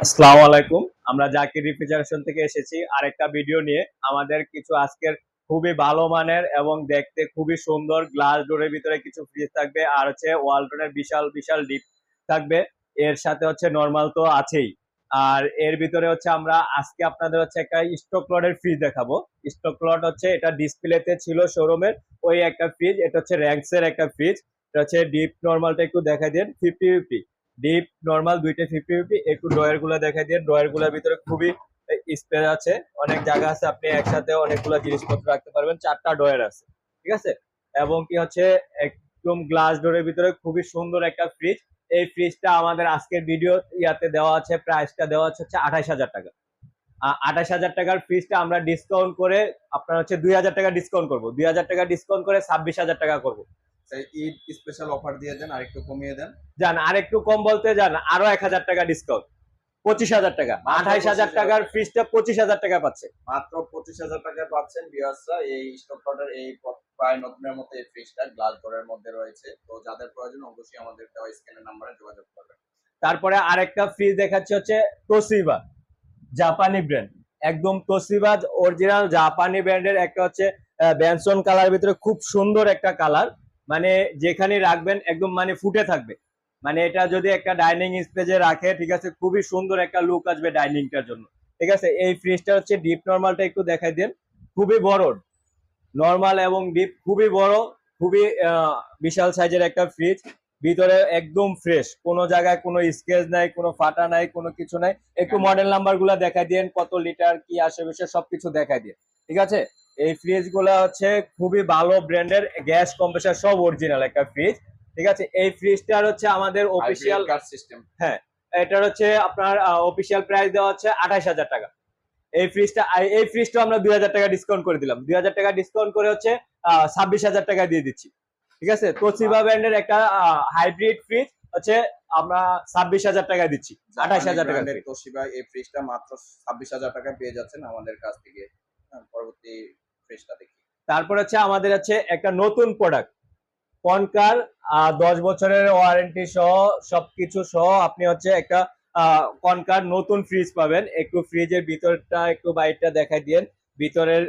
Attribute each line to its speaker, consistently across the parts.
Speaker 1: আসসালামু আলাইকুম। আমরা জাকির রিফ্রিজারেশন থেকে এসেছি আরেকটা ভিডিও নিয়ে। আমাদের কিছু আজকের খুবই ভালো মানের এবং দেখতে খুবই সুন্দর গ্লাস ডোরের ভিতরে কিছু ফ্রিজ থাকবে আর হচ্ছে ওয়ালটনের বিশাল বিশাল ডিপ থাকবে। এর সাথে হচ্ছে নর্মাল তো আছেই। আর এর ভিতরে হচ্ছে আমরা আজকে আপনাদের হচ্ছে একটা স্টক লটের ফ্রিজ দেখাবো। স্টক লট হচ্ছে এটা ডিসপ্লেতে ছিল শোরুমের ওই একটা ফ্রিজ এটা হচ্ছে র্যাঙ্কসের একটা ফ্রিজ এটা হচ্ছে ডিপ নর্মালটা একটু দেখাই দিন ফিফটি ফিফটি ডিপ নর্মাল দুইটা ফিফটি ফিফটি একটু ড্রয়ারগুলো দেখাই দিয়ে ড্রয়ারগুলোর ভিতরে খুবই স্পেস আছে। অনেক জায়গা আছে, আপনি একসাথে অনেকগুলো জিনিসপত্র রাখতে পারবেন। চারটা ড্রয়ার আছে, ঠিক আছে? এবং কি হচ্ছে, একদম গ্লাস ডোরের ভিতরে খুবই সুন্দর একটা ফ্রিজ এই ফ্রিজটা আমাদের আজকের ভিডিও ইয়াতে দেওয়া আছে প্রাইসটা দেওয়া আছে হচ্ছে আঠাইশ হাজার টাকা। আঠাশ হাজার টাকার ফ্রিজটা আমরা ডিসকাউন্ট করে আপনার হচ্ছে দুই হাজার টাকা ডিসকাউন্ট করব। দুই হাজার টাকা ডিসকাউন্ট করে ছাব্বিশ হাজার টাকা করব।
Speaker 2: ঈদ স্পেশাল অফার দিয়ে দেন আর একটু কমিয়ে দেন।
Speaker 1: যান আর একটু কম বলতে যান আরও এক হাজার টাকা ডিসকাউন্ট পঁচিশ হাজার টাকা আঠাইশ হাজার টাকার ফ্রিজটা পঁচিশ হাজার টাকা পাচ্ছে।
Speaker 2: মাত্র পঁচিশ হাজার টাকায় পাচ্ছেন বিয়ার্সরা এই স্টক লটের এই প্রায় নতুনের মতো এই ফ্রিজটা গ্লাস ডোরের মধ্যে রয়েছে। তো যাদের প্রয়োজন অবশ্যই আমাদের দেওয়া স্ক্যানের নাম্বারে যোগাযোগ করবেন।
Speaker 1: তারপরে আরেকটা ফ্রিজ দেখাচ্ছে হচ্ছে তোসিবা জাপানি ব্র্যান্ড একদম তোসিবা অরিজিনাল জাপানি ব্র্যান্ডের একটা হচ্ছে ব্যানসন কালার ভিতরে খুব সুন্দর একটা কালার মানে যেখানে রাখবেন একদম মানে ফুটে থাকবে। মানে এটা যদি একটা ডাইনিং স্পেসে রাখে, ঠিক আছে, খুবই সুন্দর একটা লুক আসবে ডাইনিংটার জন্য। ঠিক আছে, এই ফ্রিজটা হচ্ছে ডিপ নর্মালটা একটু দেখাই দেন। খুবই বড়। নর্মাল এবং ডিপ খুবই বড়, খুবই বিশাল সাইজের একটা ফ্রিজ ভিতরে একদম ফ্রেশ কোনো জায়গায় কোনো স্কেচ নাই, কোনো ফাটা নাই, কোনো কিছু নাই। একটু মডেল নাম্বারগুলা দেখাই দিন, কত লিটার কি আসে বিষয় সবকিছু দেখাই দিন। ঠিক আছে? এই ফ্রিজ হচ্ছে খুবই ভালো ব্র্যান্ডের গ্যাস কম্প্রেসার সব অরিজিনাল একটা ফ্রিজ ঠিক আছে? এই ফ্রিজটার হচ্ছে আমাদের অফিসিয়াল
Speaker 2: সিস্টেম
Speaker 1: এটার হচ্ছে আপনার অফিসিয়াল প্রাইস দেওয়া হচ্ছে আঠাশ হাজার টাকা। এই ফ্রিজটা এই ফ্রিজটা আমরা দুই হাজার টাকা ডিসকাউন্ট করে দিলাম। দুই হাজার টাকা ডিসকাউন্ট করে হচ্ছে ছাব্বিশ হাজার টাকা দিয়ে দিচ্ছি। ঠিক আছে? তোসিবা ব্র্যান্ডের একটা হাইব্রিড ফ্রিজ হচ্ছে আমরা ছাব্বিশ হাজার টাকা দিচ্ছি। আঠাশ হাজার টাকা
Speaker 2: ব্র্যান্ডের তোশিবা এই ফ্রিজটা মাত্র ছাব্বিশ হাজার টাকায় পেয়ে যাচ্ছেন আমাদের কাছ থেকে। হ্যাঁ, পরবর্তী
Speaker 1: তারপর হচ্ছে আমাদের হচ্ছে একটা নতুন প্রোডাক্ট কনকার দশ বছরের ওয়ারেন্টি সহ সবকিছু সহ আপনি হচ্ছে একটা কনকার নতুন ফ্রিজ পাবেন। একটু ফ্রিজের ভিতরটা, একটু বাইরটা দেখাই দিন ভিতরের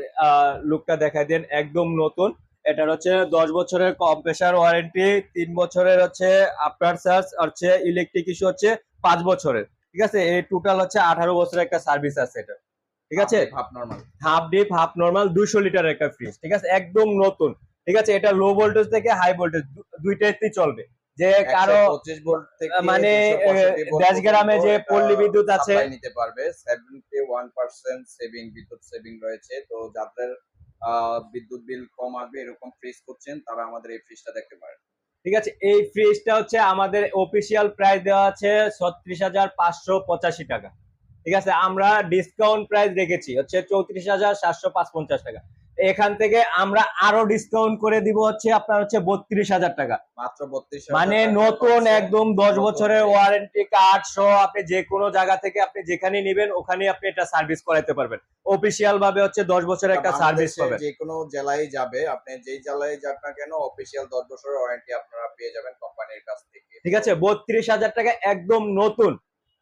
Speaker 1: লুকটা দেখাই দিন একদম নতুন। এটার হচ্ছে দশ বছরের কম্প্রেসার ওয়ারেন্টি তিন বছরের হচ্ছে আফটার চার্জ হচ্ছে ইলেকট্রিক ইস্যু হচ্ছে পাঁচ বছরের। ঠিক আছে? এই টোটাল হচ্ছে আঠারো বছরের একটা সার্ভিস আছে এটা। ঠিক আছে?
Speaker 2: Half normal
Speaker 1: half deep half normal দুইশো লিটারের একটা ফ্রিজ ঠিক আছে? একদম নতুন ঠিক আছে? এটা লো ভোল্টেজ থেকে হাই ভোল্টেজ দুইটাতেই চলবে। যে কারও
Speaker 2: পঁচিশ ভোল্ট থেকে
Speaker 1: মানে,
Speaker 2: 265
Speaker 1: গ্রামে যে পল্লী বিদ্যুৎ আছে-
Speaker 2: নিতে পারবে। সেভেন্টি ওয়ান পার্সেন্ট সেভিং বিদ্যুৎ সেভিং রয়েছে। তো যাদের বিদ্যুৎ বিল কম আসবে এরকম ফ্রিজ করছেন তারা আমাদের এই ফ্রিজটা দেখতে পারেন।
Speaker 1: ঠিক আছে? এই ফ্রিজটা হচ্ছে আমাদের অফিসিয়াল প্রাইস দেওয়া আছে ছত্রিশ হাজার পাঁচশো পঁচাশি টাকা। ঠিক আছে? আমরা ডিসকাউন্ট প্রাইস রেখেছি হচ্ছে চৌত্রিশ হাজার সাতশো পাঁচ পঞ্চাশ টাকা। এখান থেকে আমরা আরও ডিসকাউন্ট করে দিব হচ্ছে আপনার হচ্ছে বত্রিশ হাজার টাকা।
Speaker 2: মাত্র বত্রিশ
Speaker 1: মানে নতুন একদম দশ বছরের ওয়ারেন্টি কার্ড সহ আপনি যে কোনো জায়গা থেকে আপনি যেখানে নিবেন ওখানে আপনি এটা সার্ভিস করাতে পারবেন। অফিসিয়াল ভাবে হচ্ছে দশ বছরের একটা সার্ভিস পাবেন।
Speaker 2: যে কোনো জেলায় যাবে আপনি যেই জেলায় যাক না কেন অফিসিয়াল দশ বছরের ওয়ারেন্টি আপনারা পেয়ে যাবেন কোম্পানির কাছ থেকে।
Speaker 1: ঠিক আছে? বত্রিশ হাজার টাকা একদম নতুন।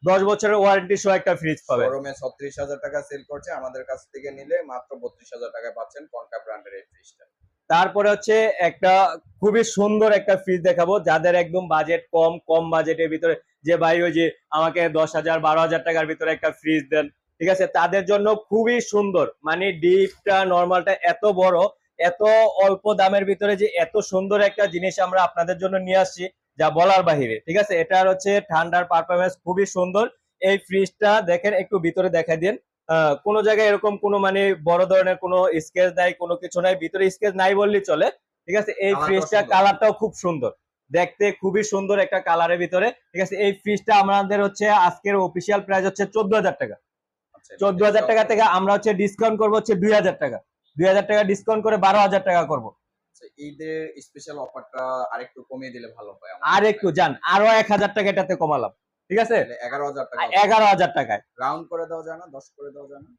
Speaker 1: দশ বছরের ওয়ারেন্টি সহ একটা ফ্রিজ পাবে
Speaker 2: শোরুমে ছত্রিশ হাজার টাকা সেল করছে আমাদের কাছ থেকে নিলে মাত্র বত্রিশ হাজার টাকা পাচ্ছেন কনকা ব্র্যান্ডের এই ফ্রিজটা
Speaker 1: তারপরে হচ্ছে একটা খুবই সুন্দর একটা ফ্রিজ দেখাবো যাদের একদম বাজেট কম কম বাজেটের ভিতরে যে ভাই ওই যে আমাকে দশ হাজার বারো হাজার টাকার ভিতরে একটা ফ্রিজ দেন ঠিক আছে? তাদের জন্য খুবই সুন্দর মানে ডিপটা নর্মালটা এত বড় এত অল্প দামের ভিতরে যে এত সুন্দর একটা জিনিস আমরা আপনাদের জন্য নিয়ে আসছি। যা বলার বাহিরে ঠিক আছে? এটার হচ্ছে ঠান্ডার পারফরমেন্স খুবই সুন্দর। এই ফ্রিজটা দেখেন একটু ভিতরে দেখা দিন। কোনো জায়গায় এরকম কোনো মানে বড় ধরনের কোনো স্কেচ নাই কোনো কিছু নাই ভিতরে স্কেচ নাই বললেই চলে ঠিক আছে? এই ফ্রিজটা কালারটাও খুব সুন্দর। দেখতে খুবই সুন্দর একটা কালারের ভিতরে ঠিক আছে? এই ফ্রিজটা আমাদের হচ্ছে আজকের অফিসিয়াল প্রাইস হচ্ছে চোদ্দ হাজার টাকা।
Speaker 2: আচ্ছা,
Speaker 1: চোদ্দ হাজার টাকা থেকে আমরা হচ্ছে ডিসকাউন্ট করব হচ্ছে দুই হাজার টাকা। দুই হাজার টাকা ডিসকাউন্ট করে বারো হাজার টাকা করব।
Speaker 2: ঈদের স্পেশাল অফারটা আরেকটু কমিয়ে দিলে ভালো হয়
Speaker 1: আর এক হাজার টাকা এটাতে কমালাম ঠিক আছে?
Speaker 2: এগারো হাজার টাকা
Speaker 1: এগারো হাজার টাকায়।
Speaker 2: রাউন্ড করে দেওয়া যায় না দশ করে দেওয়া যায় না?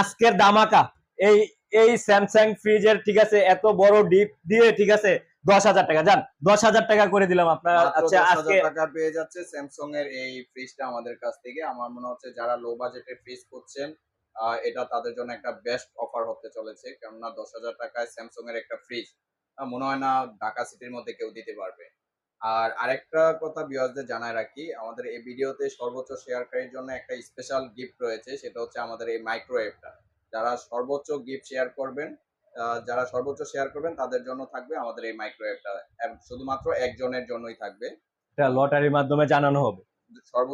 Speaker 1: আজকের দামাকা এই এই স্যামসাং ফ্রিজের ঠিক আছে এত বড় ডিপ দিয়ে ঠিক আছে দশ হাজার টাকা। যান দশ হাজার টাকা করে দিলাম আপনার আচ্ছা আজকে
Speaker 2: টাকা পেয়ে যাচ্ছে স্যামসাং এর এই ফ্রিজটা আমাদের কাছ থেকে। আমার মনে হচ্ছে যারা লো বাজেটের ফ্রিজ করছেন এটা তাদের জন্য একটা বেস্ট অফার হতে চলেছে। কেননা দশ হাজার টাকায় স্যামসাং এর একটা ফ্রিজ মনে হয় না ঢাকা সিটির মধ্যে কেউ দিতে পারবে। আর আরেকটা কথা বিয়াসদের জানায় রাখি আমাদের এই ভিডিওতে সর্বোচ্চ শেয়ারকারীর জন্য একটা স্পেশাল গিফট রয়েছে সেটা হচ্ছে আমাদের এই মাইক্রোওয়েভটা যারা সর্বোচ্চ গিফট শেয়ার করবেন যারা সর্বোচ্চ শেয়ার করবেন তাদের জন্য থাকবে আমাদের এই মাইক্রোওয়েভটা শুধুমাত্র একজনের জন্যই থাকবে।
Speaker 1: লটারির মাধ্যমে জানানো হবে।
Speaker 2: সর্ব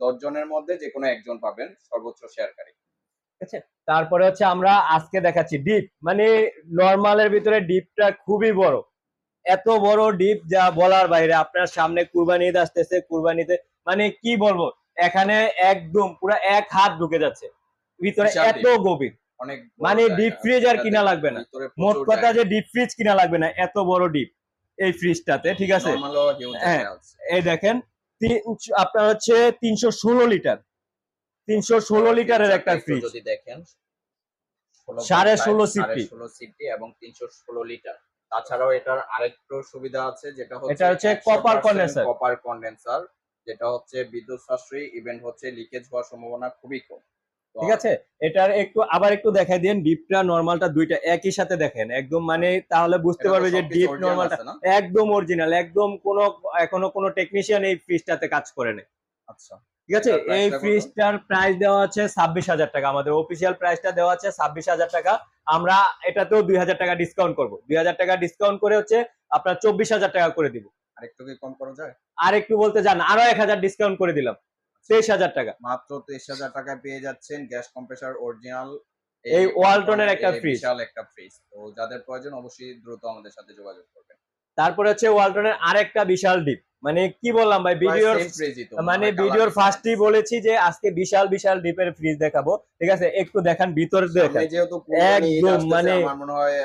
Speaker 2: দশ জনের মধ্যে যে কোনো একজন পাবেন সর্বোচ্চ শেয়ারকারী
Speaker 1: তারপরে হচ্ছে আমরা আজকে দেখাচ্ছি ডিপ মানে নর্মালের ভিতরে ডিপটা খুবই বড়। এত বড় ডিপ যা বলার বাইরে। আপনার সামনে কুরবানি ঈদ আসতেছে কুরবানিতে মানে কি বলব? এখানে একদম পুরো এক হাত ঢুকে যাচ্ছে। ভিতরে এত গভীর।
Speaker 2: অনেক
Speaker 1: মানে ডিপ ফ্রিজ আর কিনা লাগবে না। মোট কথা যে ডিপ ফ্রিজ কিনা লাগবে না। এত বড় ডিপ এই ফ্রিজটাতে ঠিক আছে? হ্যাঁ। এই দেখেন আপনার হচ্ছে তিনশো ষোলো লিটার। তিনশো ষোলো লিটারের একটা ফ্রিজ
Speaker 2: যদি দেখেন
Speaker 1: সাড়ে ষোলো সিফটি।
Speaker 2: ষোলো সিফটি এবং তিনশো ষোলো লিটার। তাছাড়াও এটার আরেকটু সুবিধা আছে যেটা হচ্ছে
Speaker 1: এটা হচ্ছে কপার কন্ডেন্সার
Speaker 2: কপার কন্ডেন্সার যেটা হচ্ছে বিদ্যুৎ সাশ্রয়ী ইভেন্ট হচ্ছে লিকেজ হওয়ার সম্ভাবনা খুবই কম।
Speaker 1: ঠিক আছে? এটার একটু আবার একটু দেখাই দিন ডিপটা নর্মালটা দুইটা একই সাথে দেখেন। একদম মানে তাহলে বুঝতে পারবে যে ডিপ নর্মালটা একদম অরিজিনাল একদম কোনো এখনও কোনো টেকনিশিয়ান এই ফ্রিজটাতে কাজ করে নেই।
Speaker 2: আচ্ছা।
Speaker 1: ঠিক আছে? এই ফ্রিজটার প্রাইস দেওয়া আছে ছাব্বিশ হাজার টাকা। আমাদের অফিসিয়াল প্রাইসটা দেওয়া আছে ছাব্বিশ হাজার টাকা। আমরা এটাতেও দুই হাজার টাকা ডিসকাউন্ট করব। দুই হাজার টাকা ডিসকাউন্ট করে হচ্ছে আপনার চব্বিশ হাজার টাকা করে দিব।
Speaker 2: আরেকটু কম করা যায়?
Speaker 1: আর একটু বলতে যান আরও এক হাজার ডিসকাউন্ট করে দিলাম। তেইশ হাজার টাকা।
Speaker 2: মাত্র তেইশ হাজার টাকায় পেয়ে যাচ্ছেন গ্যাস কম্প্রেসার অরিজিনাল
Speaker 1: এই ওয়ালটনের একটা।
Speaker 2: বিশাল একটা ফ্রিজ তো যাদের প্রয়োজন অবশ্যই দ্রুত আমাদের সাথে যোগাযোগ করবেন।
Speaker 1: তারপরে হচ্ছে ওয়ালটনের আরেকটা বিশাল ডিপ মানে কি বললাম ভাই? ভিডিওর মানে ভিডিওর ফার্স্টই বলেছি যে আজকে বিশাল বিশাল ডিপের ফ্রিজ দেখাবো। ঠিক আছে? একটু দেখান ভিতরে দেখান।
Speaker 2: যেহেতু
Speaker 1: একদম মানে-
Speaker 2: আমার মনে হয়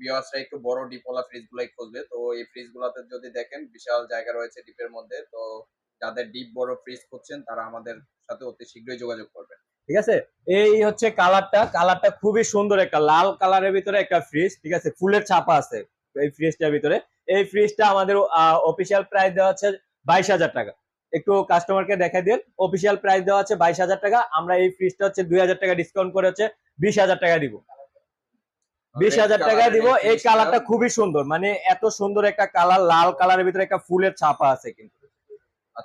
Speaker 2: ভিউয়ার্সরা একটু বড় ডিপওয়ালা ফ্রিজ গুলাই খুঁজবে। তো এই ফ্রিজ গুলাতে যদি দেখেন বিশাল জায়গা রয়েছে ডিপের মধ্যে। তো যাদের ডিপ বড় ফ্রিজ খুঁজছেন তারা আমাদের সাথে অতি শীঘ্রই যোগাযোগ করবেন।
Speaker 1: ঠিক আছে? এই হচ্ছে কালারটা কালারটা খুবই সুন্দর একটা লাল কালারের ভিতরে একটা ফ্রিজ ঠিক আছে? ফুলের ছাপা আছে এই ফ্রিজটার ভিতরে। এই ফ্রিজটা আমাদের অফিসিয়াল প্রাইস দেওয়া হচ্ছে বাইশ হাজার টাকা। একটু কাস্টমারকে দেখা দিন। অফিসিয়াল প্রাইস দেওয়া আছে বাইশ হাজার টাকা। আমরা এই ফ্রিজটা হচ্ছে দুই হাজার টাকা ডিসকাউন্ট করে হচ্ছে বিশ হাজার টাকা দিব। বিশ হাজার টাকা দিব। এই কালারটা খুবই সুন্দর। মানে এত সুন্দর একটা কালার লাল কালারের ভিতরে একটা ফুলের ছাপা আছে কিন্তু।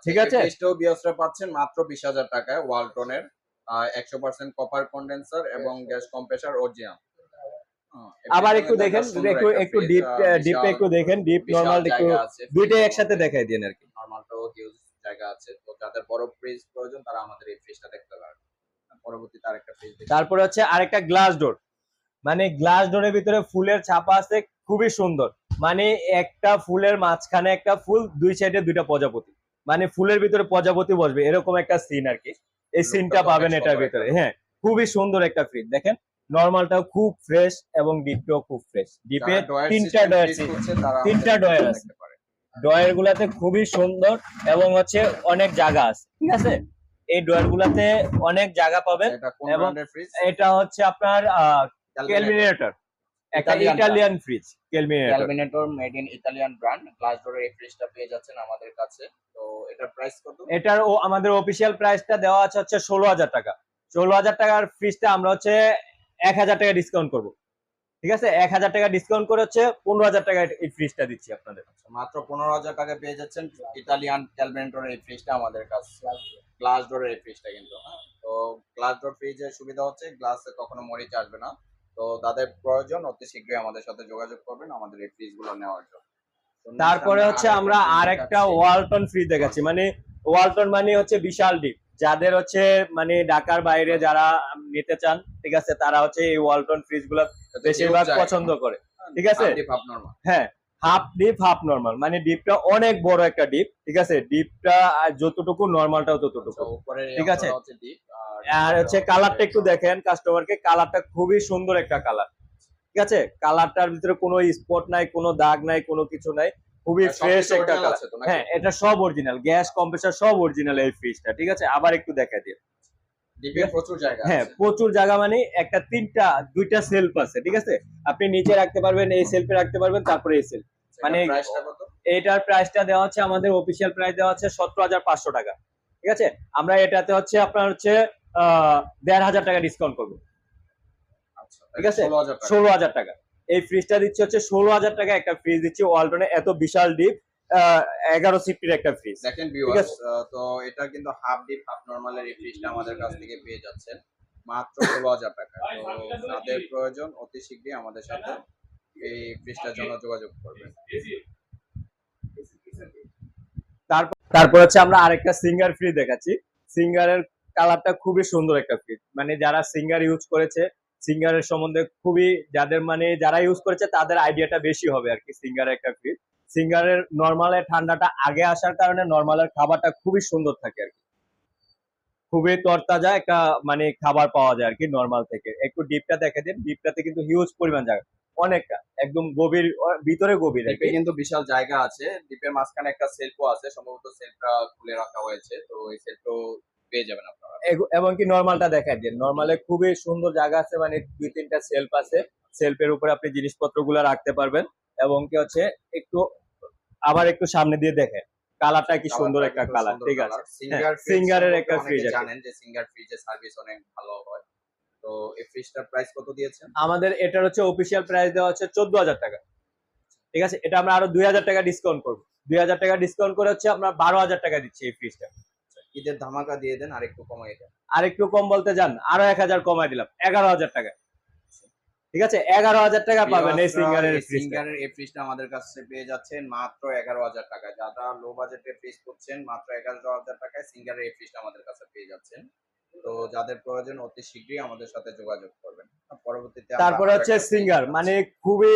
Speaker 1: ঠিক আছে?
Speaker 2: ফ্রিজটাও ভিউয়ার্সরা পাচ্ছেন মাত্র বিশ হাজার টাকায় ওয়ালটনের একশো পার্সেন্ট কপার কন্ডেন্সার এবং গ্যাস কম্প্রেসার অরিজিনাল
Speaker 1: আবার একটু দেখেন একটু একটু ডিপ ডিপ একটু দেখেন ডিপ নর্মাল একটু দুইটাই একসাথে দেখাই দিন আর কি।
Speaker 2: নর্মালটাও হিউজ জায়গা আছে তো যাদের বড় ফ্রিজ প্রয়োজন তারা আমাদের এই ফ্রিজটা দেখতে পারেন পরবর্তীতে আরেকটা ফ্রিজ
Speaker 1: তারপরে হচ্ছে আরেকটা গ্লাস ডোর মানে গ্লাস ডোরের ভিতরে ফুলের ছাপা আছে খুবই সুন্দর। মানে একটা ফুলের মাঝখানে একটা ফুল দুই সাইডে দুইটা প্রজাপতি। মানে ফুলের ভিতরে প্রজাপতি বসবে এরকম একটা সিন আর কি এই সিনটা পাবেন এটার ভিতরে হ্যাঁ। খুবই সুন্দর একটা ফ্রিজ দেখেন। নর্মালটাও খুব ফ্রেশ এবং ডিপটাও খুব ফ্রেশ ডিপে তিনটা ডয়ার তিনটা ডয়ার আছে। ডয়ার গুলাতে খুবই সুন্দর এবং হচ্ছে অনেক জায়গা আছে ঠিক আছে? এই ডয়ার গুলাতে অনেক জায়গা পাবেন এবং এটা হচ্ছে আপনার ক্যালমিনেটর একটা Italian fridge ক্যালমিনেটর
Speaker 2: made in Italian brand glass ডোরের এই ফ্রিজটা পেয়ে যাচ্ছেন আমাদের কাছে। তো এটার প্রাইস কত?
Speaker 1: এটার ও আমাদের অফিসিয়াল প্রাইসটা দেওয়া আছে হচ্ছে ষোলো হাজার টাকা। ষোলো হাজার টাকার ফ্রিজটা আমরা হচ্ছে এক হাজার টাকা ডিসকাউন্ট করব। ঠিক আছে? এক হাজার টাকা ডিসকাউন্ট করে হচ্ছে পনেরো হাজার টাকা এই ফ্রিজটা দিচ্ছি আপনাদের।
Speaker 2: মাত্র পনেরো হাজার টাকা পেয়ে যাচ্ছেন ইতালিয়ান ক্যালভিনেটর এই ফ্রিজটা আমাদের কাছে। গ্লাস ডোরের এই ফ্রিজটা কিন্তু হ্যাঁ? তো গ্লাস ডোর ফ্রিজের সুবিধা হচ্ছে গ্লাসে কখনো মরিচ আসবে না। তো তাদের প্রয়োজন অতি শীঘ্রই আমাদের সাথে যোগাযোগ করবেন আমাদের এই ফ্রিজগুলো নেওয়ার জন্য।
Speaker 1: তারপরে হচ্ছে আমরা
Speaker 2: আরেকটা
Speaker 1: আর একটা ওয়ালটন ফ্রিজ দেখাচ্ছি মানে ওয়ালটন মানে হচ্ছে বিশাল ডিপ যাদের হচ্ছে মানে ঢাকার বাইরে যারা নিতে চান ঠিক আছে তারা হচ্ছে এই ওয়ালটন
Speaker 2: ফ্রিজগুলো
Speaker 1: বেশিরভাগ পছন্দ করে ঠিক আছে? হ্যাঁ হাফ ডিপ হাফ নর্মাল মানে ডিপটা অনেক বড় একটা ডিপ ঠিক আছে? ডিপটা যতটুকু নর্মালটাও
Speaker 2: আচ্ছা,
Speaker 1: ততটুকু ঠিক আছে? আর হচ্ছে কালারটা একটু দেখেন কাস্টমারকে কালারটা খুবই সুন্দর একটা কালার ঠিক আছে? কালারটার ভিতরে কোনো স্পট নাই কোনো দাগ নাই কোনো কিছু নাই। খুবই ফ্রেশ একটা কালার? হ্যাঁ এটা সব অরিজিনাল গ্যাস কম্প্রেসার সব অরিজিনাল এই ফ্রিজটা ঠিক আছে? আবার একটু দেখা দিই।
Speaker 2: প্রচুর জায়গা
Speaker 1: হ্যাঁ প্রচুর জায়গা মানে একটা তিনটা দুইটা সেলফ আছে। ঠিক আছে? আপনি নিচে রাখতে পারবেন এই সেলফে রাখতে পারবেন তারপরে এই সেলফ মানে
Speaker 2: প্রাইসটা কত?
Speaker 1: এটার প্রাইসটা দেওয়া হচ্ছে আমাদের অফিসিয়াল প্রাইস দেওয়া হচ্ছে সতেরো হাজার পাঁচশো টাকা। ঠিক আছে? আমরা এটাতে হচ্ছে আপনার হচ্ছে দেড় হাজার টাকা ডিসকাউন্ট করব।
Speaker 2: আচ্ছা
Speaker 1: ঠিক আছে? ষোলো হাজার টাকা। এই ফ্রিজটা দিচ্ছে হচ্ছে ষোলো হাজার টাকা একটা ফ্রিজ দিচ্ছে ওয়ালটনে এত বিশাল ডিপ এগারো সিফটির একটা ফ্রিজ
Speaker 2: দেখেন ভিউয়ার্স তো এটা কিন্তু হাফ ডিপ হাফ এই ফ্রিজটা আমাদের কাছ থেকে পেয়ে যাচ্ছেন। মাত্র ষোলো হাজার টাকা। তো যাদের প্রয়োজন অতি শীঘ্রই আমাদের সাথে এই ফ্রিজটার জন্য যোগাযোগ করবেন।
Speaker 1: তারপর তারপর হচ্ছে আমরা আরেকটা সিঙ্গার ফ্রিজ দেখাচ্ছি। সিঙ্গারের কালারটা খুবই সুন্দর একটা ফ্রিজ মানে যারা সিঙ্গার ইউজ করেছে সিঙ্গারের সম্বন্ধে খুবই যাদের মানে যারা ইউজ করেছে, তাদের আইডিয়াটা বেশি হবে আর কি সিঙ্গারের একটা ফ্রিজ সিঙ্গারের নর্মালের ঠান্ডাটা আগে আসার কারণে নর্মালের খাবারটা খুবই সুন্দর থাকে আর কি। খুবই তরতাজা একটা মানে খাবার পাওয়া যায় আর কি নর্মাল থেকে। একটু ডিপটা দেখে দিন ডিপটাতে কিন্তু হিউজ পরিমাণ জায়গা। অনেকটা, একদম গভীর ভিতরে গভীর
Speaker 2: ডিপে কিন্তু বিশাল জায়গা আছে। ডিপের মাঝখানে একটা সেলফও আছে, সম্ভবত সেলফটা খুলে রাখা হয়েছে। তো এই সেলফও পেয়ে যাবেন আপনারা।
Speaker 1: এবং কি নর্মালটা দেখাই দিন। নর্মালে খুবই সুন্দর জায়গা আছে মানে দুই তিনটা সেলফ আছে। সেলফের উপরে আপনি জিনিসপত্রগুলো রাখতে পারবেন। এবং কি হচ্ছে একটু আবার একটু সামনে দিয়ে দেখেন। কালারটা কি সুন্দর একটা কালার ঠিক আছে?
Speaker 2: সিঙ্গার
Speaker 1: হ্যাঁ, সিঙ্গারের একটা
Speaker 2: ফ্রিজ। জানেন যে সিঙ্গার ফ্রিজের সার্ভিস অনেক ভালো হয়। তো এই ফ্রিজটার প্রাইস কত দিয়েছেন?
Speaker 1: আমাদের এটার হচ্ছে অফিসিয়াল প্রাইস দেওয়া হচ্ছে চোদ্দ হাজার টাকা। ঠিক আছে? এটা আমরা আরও দুই হাজার টাকা ডিসকাউন্ট করব। দুই হাজার টাকা ডিসকাউন্ট করে হচ্ছে আমরা বারো হাজার টাকা দিচ্ছি এই ফ্রিজটা
Speaker 2: ঈদের ধামাকা দিয়ে দেন আর একটু কমাই দেন।
Speaker 1: আর একটু কম বলতে যান আরও এক হাজার কমাই দিলাম এগারো হাজার টাকা। ঠিক আছে? এগারো হাজার টাকা পাবেন এই সিঙ্গারের
Speaker 2: সিঙ্গারের এই ফ্রিজটা আমাদের কাছে পেয়ে যাচ্ছেন মাত্র এগারো হাজার টাকায় যারা লো বাজেটে ফ্রিজ করছেন মাত্র এগারো হাজার টাকায় সিঙ্গারের এই ফ্রিজটা আমাদের কাছে পেয়ে যাচ্ছেন। তো যাদের প্রয়োজন অতি শীঘ্রই আমাদের সাথে যোগাযোগ করবেন। পরবর্তীতে
Speaker 1: তারপরে হচ্ছে সিঙ্গার মানে খুবই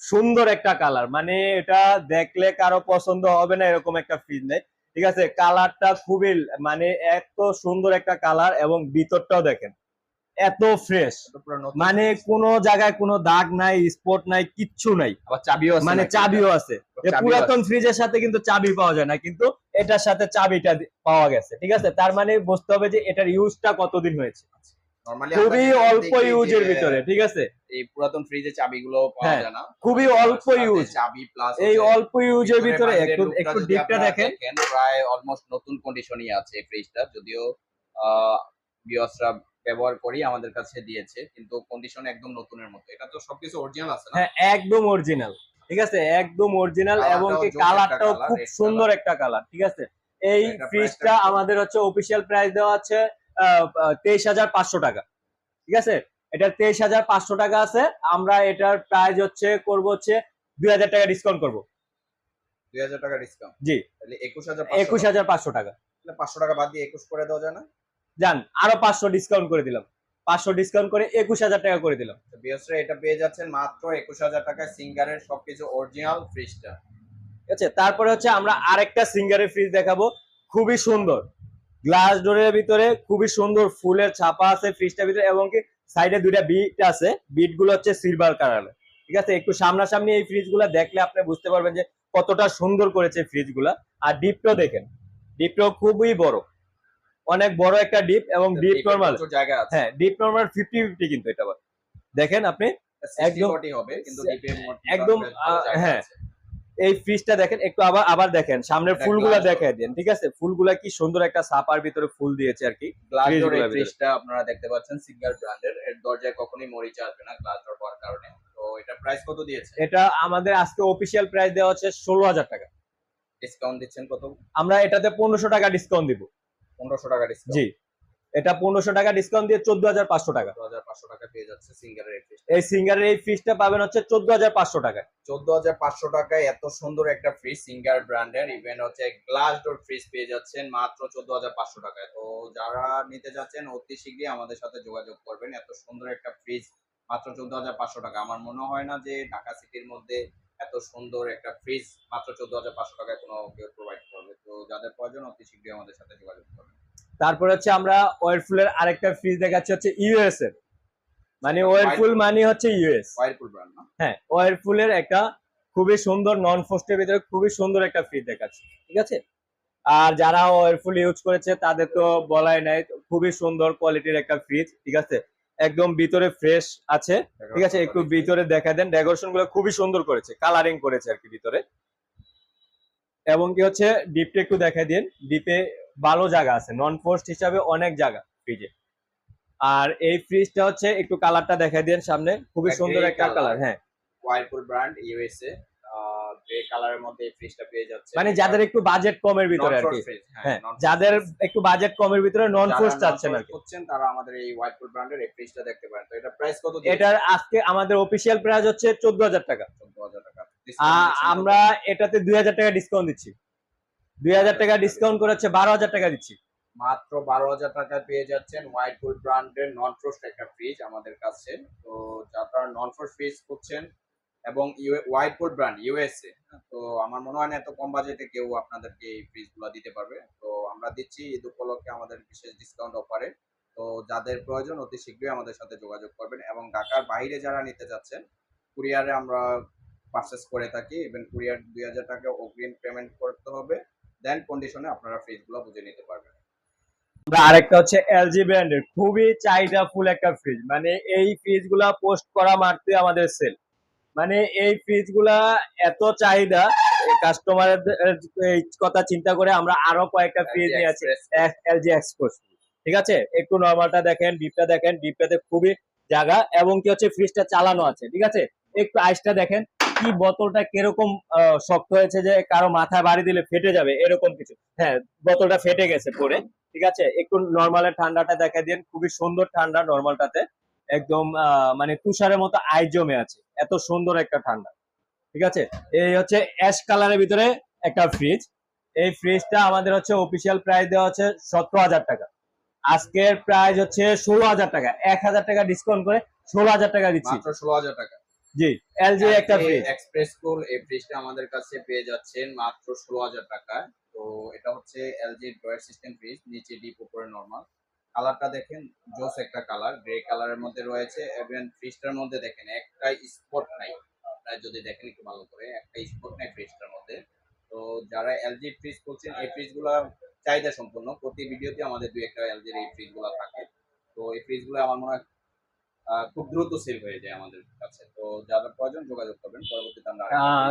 Speaker 1: সুন্দর একটা কালার মানে এটা দেখলে কারও পছন্দ হবে না এরকম একটা ফ্রিজ নেই। ঠিক আছে? কালারটা খুবই মানে এত সুন্দর একটা কালার এবং ভিতরটাও দেখেন এত ফ্রেশ মানে কোনো জায়গায় কোনো দাগ নাই স্পট নাই কিচ্ছু নাই।
Speaker 2: আবার চাবিও
Speaker 1: মানে চাবিও আছে। পুরাতন ফ্রিজের সাথে কিন্তু চাবি পাওয়া যায় না কিন্তু এটার সাথে চাবিটা পাওয়া গেছে ঠিক আছে? তার মানে বুঝতে হবে যে এটার ইউজটা কতদিন হয়েছে। খুবই অল্প ইউজের ভিতরে ঠিক আছে?
Speaker 2: এই পুরাতন ফ্রিজে চাবিগুলো পাওয়া
Speaker 1: হ্যাঁ,
Speaker 2: যায় না।
Speaker 1: খুবই অল্প ইউজ
Speaker 2: চাবি প্লাস
Speaker 1: এই অল্প ইউজের ভিতরে একটু একটু ডিপটা দেখেন।
Speaker 2: প্রায় অলমোস্ট নতুন কন্ডিশনই আছে এই ফ্রিজটা যদিও বিয়সরা ব্যবহার করি আমাদের কাছে দিয়েছে কিন্তু কন্ডিশন একদম নতুনের মতো। এটা তো সবকিছু অরিজিনাল আছে না?
Speaker 1: হ্যাঁ একদম অরিজিনাল ঠিক আছে? একদম অরিজিনাল এবং কি কালারটাও খুব সুন্দর একটা কালার ঠিক আছে? এই ফ্রিজটা? আমাদের হচ্ছে অফিসিয়াল প্রাইস দেওয়া আছে তেইশ হাজার পাঁচশো টাকা। ঠিক আছে? এটা তেইশ হাজার পাঁচশো টাকা আছে। আমরা এটার প্রাইস হচ্ছে করব হচ্ছে দুই হাজার টাকা ডিসকাউন্ট করব।
Speaker 2: দুই হাজার টাকা ডিসকাউন্ট
Speaker 1: জি।
Speaker 2: একুশ হাজার
Speaker 1: একুশ হাজার পাঁচশো টাকা।
Speaker 2: পাঁচশো টাকা বাদ দিয়ে একুশ করে দেওয়া যায় না?
Speaker 1: যান আরও পাঁচশো ডিসকাউন্ট করে দিলাম। পাঁচশো ডিসকাউন্ট করে একুশ হাজার টাকা করে দিলাম।
Speaker 2: বিয়সরা এটা পেয়ে যাচ্ছেন মাত্র একুশ হাজার টাকায় সিঙ্গারের সবকিছু অরিজিনাল ফ্রিজটা
Speaker 1: ঠিক আছে? তারপরে হচ্ছে আমরা আরেকটা সিঙ্গারের ফ্রিজ দেখাবো। খুবই সুন্দর। গ্লাস ডোরের ভিতরে খুবই সুন্দর ফুলের ছাপা আছে ফ্রিজটার ভিতরে এবং কি সাইডে দুইটা বিট আছে। বিটগুলো হচ্ছে সিলভার কালারের। ঠিক আছে? একটু সামনাসামনি এই ফ্রিজগুলা দেখলে আপনি বুঝতে পারবেন যে কতটা সুন্দর করেছে ফ্রিজগুলা আর ডিপটাও দেখেন ডিপটাও খুবই বড়। অনেক বড় একটা ডিপ এবং ডিপ নর্মাল।
Speaker 2: জায়গা আছে।
Speaker 1: হ্যাঁ ডিপ নর্মাল ফিফটি ফিফটি কিন্তু এটা দেখেন আপনি?
Speaker 2: একদম
Speaker 1: একদম-
Speaker 2: হবে কিন্তু ডিপে
Speaker 1: একদম, আহ, হ্যাঁ। এই ফ্রিজটা দেখেন একটু আবার আবার দেখেন সামনের ফুলগুলা দেখাই দেন ঠিক আছে? ফুলগুলা কি সুন্দর একটা সাপার ভিতরে ফুল দিয়েছে আর কি।
Speaker 2: এই ফ্রিজটা আপনারা দেখতে পাচ্ছেন সিঙ্গার ব্র্যান্ডের এর দরজায় কখনোই মরিচা আসবে না হওয়ার কারণে। তো এটা প্রাইস কত দিয়েছে?
Speaker 1: এটা আমাদের আজকে অফিসিয়াল প্রাইস দেওয়া হচ্ছে ষোলো হাজার টাকা।
Speaker 2: ডিসকাউন্ট দিচ্ছেন কত?
Speaker 1: আমরা এটাতে পনেরোশো টাকা ডিসকাউন্ট দিব।
Speaker 2: পনেরোশো টাকা ডিসকাউন্ট
Speaker 1: জি। এটা পনেরোশো টাকা ডিসকাউন্ট দিয়ে চোদ্দ হাজার পাঁচশো টাকা।
Speaker 2: পাঁচশো টাকা পেয়ে যাচ্ছে সিঙ্গারের এই
Speaker 1: সিঙ্গারের এই ফ্রিজটা পাবেন হচ্ছে চোদ্দ হাজার পাঁচশো টাকা
Speaker 2: চোদ্দ হাজার পাঁচশো টাকায় এত সুন্দর একটা ফ্রিজ সিঙ্গার ব্র্যান্ডের ইভেন হচ্ছে গ্লাস ডোর ফ্রিজ পেয়ে যাচ্ছেন মাত্র চোদ্দ হাজার পাঁচশো টাকায়। তো যারা নিতে যাচ্ছেন অতি শীঘ্রই আমাদের সাথে যোগাযোগ করবেন। এত সুন্দর একটা ফ্রিজ মাত্র চোদ্দ হাজার পাঁচশো টাকা। আমার মনে হয় না যে ঢাকা সিটির মধ্যে এত সুন্দর একটা ফ্রিজ মাত্র চোদ্দ হাজার পাঁচশো টাকায় কোনো কেউ প্রোভাইড করবে। তো যাদের প্রয়োজন অতি শীঘ্রই আমাদের সাথে যোগাযোগ করবেন।
Speaker 1: তারপরে হচ্ছে আমরা ওয়ারফুলের আরেকটা ফ্রিজ দেখাচ্ছি হচ্ছে ইউএস এর। মানে ওয়ারফুল মানে হচ্ছে ইউএস
Speaker 2: ওয়াইরপুল ব্র্যান্ড
Speaker 1: হ্যাঁ ওয়ারফুলের একটা খুবই সুন্দর নন ফোস্টের ভিতরে খুবই সুন্দর একটা ফ্রিজ দেখাচ্ছি ঠিক আছে? আর যারা ওয়ারফুল ইউজ করেছে তাদের তো বলাই নাই খুবই সুন্দর কোয়ালিটির একটা ফ্রিজ ঠিক আছে? একদম ভিতরে ফ্রেশ আছে ঠিক আছে? একটু ভিতরে দেখা দেন ডেকোরেশনগুলো খুবই সুন্দর করেছে কালারিং করেছে আর কি ভিতরে। এবং কি হচ্ছে ডিপটা একটু দেখা দিন ডিপে ভালো জায়গা আছে নন ফোর্সড হিসাবে অনেক জায়গা ফ্রিজে আর এই ফ্রিজটা হচ্ছে একটু কালারটা দেখা দিন সামনে খুবই সুন্দর একটা কালার হ্যাঁ।
Speaker 2: ওয়াইপুল ব্র্যান্ড ইউএসএ গ্রে কালারের মধ্যে এই ফ্রিজটা পেয়ে যাচ্ছে।
Speaker 1: মানে যাদের একটু বাজেট কমের ভিতরে আর কি। হ্যাঁ যাদের একটু বাজেট কমের ভিতরে নন ফোর্স চাচ্ছেন আর
Speaker 2: করছেন তারা আমাদের এই ওয়াইপুল ব্র্যান্ডের এই ফ্রিজটা দেখতে পারেন। তো এটা প্রাইস কত
Speaker 1: এটার আজকে আমাদের অফিসিয়াল প্রাইস হচ্ছে চোদ্দ হাজার টাকা।
Speaker 2: 14000 টাকা।
Speaker 1: আমরা এটাতে দুই হাজার টাকা ডিসকাউন্ট দিচ্ছি। দুই হাজার টাকা ডিসকাউন্ট করে বারো হাজার টাকা দিচ্ছি।
Speaker 2: মাত্র বারো হাজার টাকায় পেয়ে যাচ্ছেন হোয়াইট গুড ব্র্যান্ডের নন ফ্রোস্ট একটা ফ্রিজ আমাদের কাছে। তো যারা নন ফ্রোস্ট ফ্রিজ করছেন এবং হোয়াইট গুড ব্র্যান্ড ইউএসএ তো আমার মনে হয় না এত কম বাজেটে কেউ আপনাদেরকে এই ফ্রিজগুলো দিতে পারবে। তো আমরা দিচ্ছি ঈদ উপলক্ষে আমাদের বিশেষ ডিসকাউন্ট অফারে তো যাদের প্রয়োজন অতি শীঘ্রই আমাদের সাথে যোগাযোগ করবেন এবং ঢাকার বাইরে যারা নিতে যাচ্ছেন কুরিয়ারে আমরা পারচেস করে থাকি। ইভেন কুরিয়ার দুই হাজার টাকা অগ্রিম পেমেন্ট করতে হবে। দেন কন্ডিশনে আপনারা ফ্রিজগুলো বুঝে নিতে পারবেন।
Speaker 1: আমরা আরেকটা হচ্ছে এলজি ব্র্যান্ডের খুবই চাহিদা ফুল একটা ফ্রিজ মানে এই ফ্রিজগুলা পোস্ট করা মারতে আমাদের সেল মানে এই ফ্রিজগুলা এত চাহিদা কাস্টমারের কথা চিন্তা করে আমরা আরও কয়েকটা ফ্রিজ নিয়ে আছি। এলজি এক্সপোর্ট ঠিক আছে? একটু নর্মালটা দেখেন ডিপটা দেখেন ডিপটাতে খুবই জায়গা এবং কি হচ্ছে ফ্রিজটা চালানো আছে। ঠিক আছে? একটু আইসটা দেখেন। কি বোতলটা কীরকম শক্ত হয়েছে যে কারও মাথায় বাড়ি দিলে ফেটে যাবে, এরকম কিছু। হ্যাঁ বোতলটা ফেটে গেছে পরে ঠিক আছে? একটু নর্মালের ঠান্ডাটা দেখা দিন, খুবই সুন্দর ঠান্ডা নর্মালটাতে একদম মানে তুষারের মতো আই জমে আছে, এত সুন্দর একটা ঠান্ডা, ঠিক আছে? এই হচ্ছে অ্যাশ কালারের ভিতরে একটা ফ্রিজ এই ফ্রিজটা আমাদের হচ্ছে অফিসিয়াল প্রাইস দেওয়া হচ্ছে সতেরো হাজার টাকা। আজকের প্রাইস হচ্ছে ষোলো হাজার টাকা। এক হাজার টাকা ডিসকাউন্ট করে ষোলো হাজার টাকা দিচ্ছি।
Speaker 2: ষোলো হাজার টাকা।
Speaker 1: জি। এলজি একটা ফ্রিজ
Speaker 2: এক্সপ্রেস কুল এই ফ্রিজটা আমাদের কাছে পেয়ে যাচ্ছেন মাত্র ষোলো হাজার টাকায় তো এটা হচ্ছে এলজি ড্রয়ার সিস্টেম ফ্রিজ নিচে ডিপ উপরে নর্মাল কালারটা দেখেন জোস একটা কালার গ্রে কালারের মধ্যে রয়েছে। এবং ফ্রিজটার মধ্যে দেখেন একটা স্পট নাই। আপনারা যদি দেখেন একটু ভালো করে একটা স্পট নাই ফ্রিজটার মধ্যে। তো যারা এলজি ফ্রিজ করছেন এই ফ্রিজগুলো চাহিদা সম্পূর্ণ প্রতি ভিডিওতে আমাদের দুই একটা এলজির এই ফ্রিজগুলো থাকে। তো এই ফ্রিজগুলো আমার মনে হয় খুব দ্রুত সেল হয়ে যায় আমাদের কাছে। তো যারা প্রয়োজন যোগাযোগ করবেন পরবর্তীতে আমরা